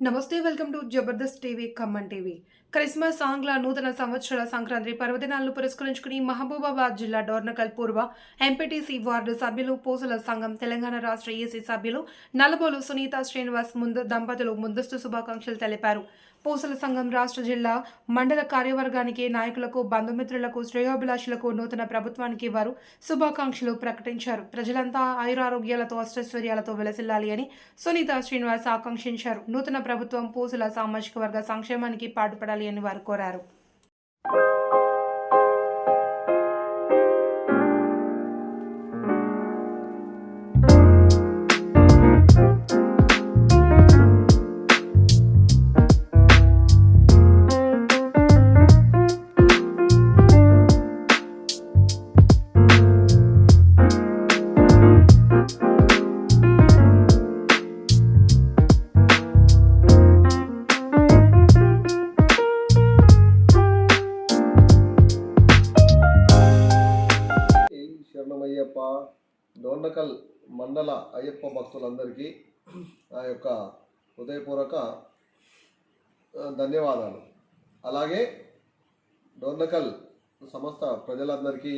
నమస్తే welcome to Jabardasth TV Khammam TV. Christmas ఆంగ్ల నూతన సంవత్సర సంక్రాంతి పర్వదినాలను పురస్కరించుకుని మహబూబాబాద్ జిల్లా డోర్నకల్ పూర్వ ఎంపీటీసీ వార్డు సభ్యులు పూసల సంఘం తెలంగాణ రాష్ట్ర ఏసీ సభ్యులు నలబోలు సునీత శ్రీనివాస్ ముందు దంపతులు ముందస్తు శుభాకాంక్షలు తెలిపారు. పూసల సంఘం రాష్ట్ర జిల్లా మండల కార్యవర్గానికి నాయకులకు బంధుమిత్రులకు శ్రేయోభిలాషులకు నూతన ప్రభుత్వానికి వారు శుభాకాంక్షలు ప్రకటించారు. ప్రజలంతా ఆయురారోగ్యాలతో అష్టైశ్వర్యాలతో వెలసిల్లాలి అని సునీత శ్రీనివాస్ ఆకాంక్షించారు. నూతన ప్రభుత్వం పూసుల సామాజిక వర్గ సంక్షేమానికి పాటుపడాలి అని వారు కోరారు. అయ్యప్ప డోండకల్ మండల అయ్యప్ప భక్తులందరికీ నా యొక్క హృదయపూర్వక ధన్యవాదాలు. అలాగే డోండకల్ సమస్త ప్రజలందరికీ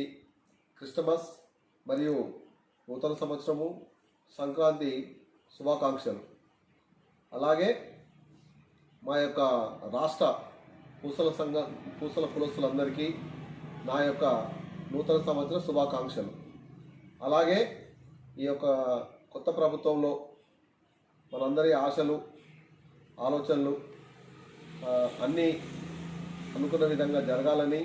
క్రిస్టమస్ మరియు నూతన సంవత్సరము సంక్రాంతి శుభాకాంక్షలు. అలాగే మా యొక్క రాష్ట్ర పూసల సంఘ పూసల కులస్తులందరికీ నా యొక్క నూతన సంవత్సర శుభాకాంక్షలు. అలాగే ఈ యొక్క కొత్త ప్రభుత్వంలో మనందరి ఆశలు ఆలోచనలు అన్నీ అనుకున్న విధంగా జరగాలని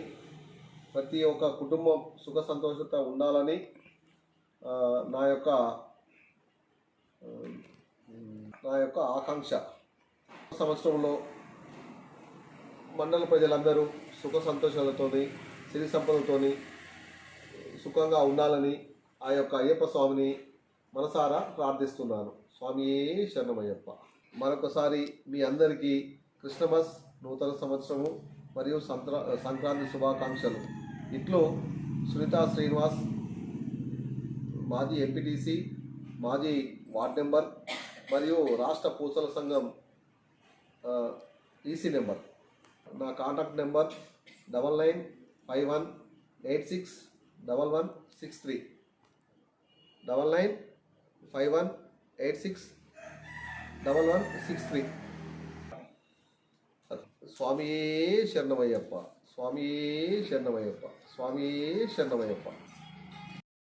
ప్రతి ఒక్క కుటుంబం సుఖ సంతోషత ఉండాలని నా యొక్క నా యొక్క ఆకాంక్ష. సంవత్సరంలో మండల ప్రజలందరూ సుఖ సంతోషాలతోని సిరి సంపదలతోని సుఖంగా ఉండాలని ఆ యొక్క అయ్యప్ప స్వామిని మనసారా ప్రార్థిస్తున్నాను. స్వామి శరణమయ్యప్ప. మరొకసారి మీ అందరికీ క్రిస్టమస్ నూతన సంవత్సరము మరియు సంక్రా సంక్రాంతి శుభాకాంక్షలు. ఇట్లో సునీత శ్రీనివాస్ మాజీ ఎంపీటీసీ మాజీ వార్డ్ నెంబర్ మరియు రాష్ట్ర పూసల సంఘం ఈసీ నెంబర్ నా contact number double nine five one eight six double one six three. Double nine five one eight six double one six three స్వామియే శరణమయ్యప్ప స్వామియే శరణమయ్యప్ప స్వామియే శరణమయ్యప్ప.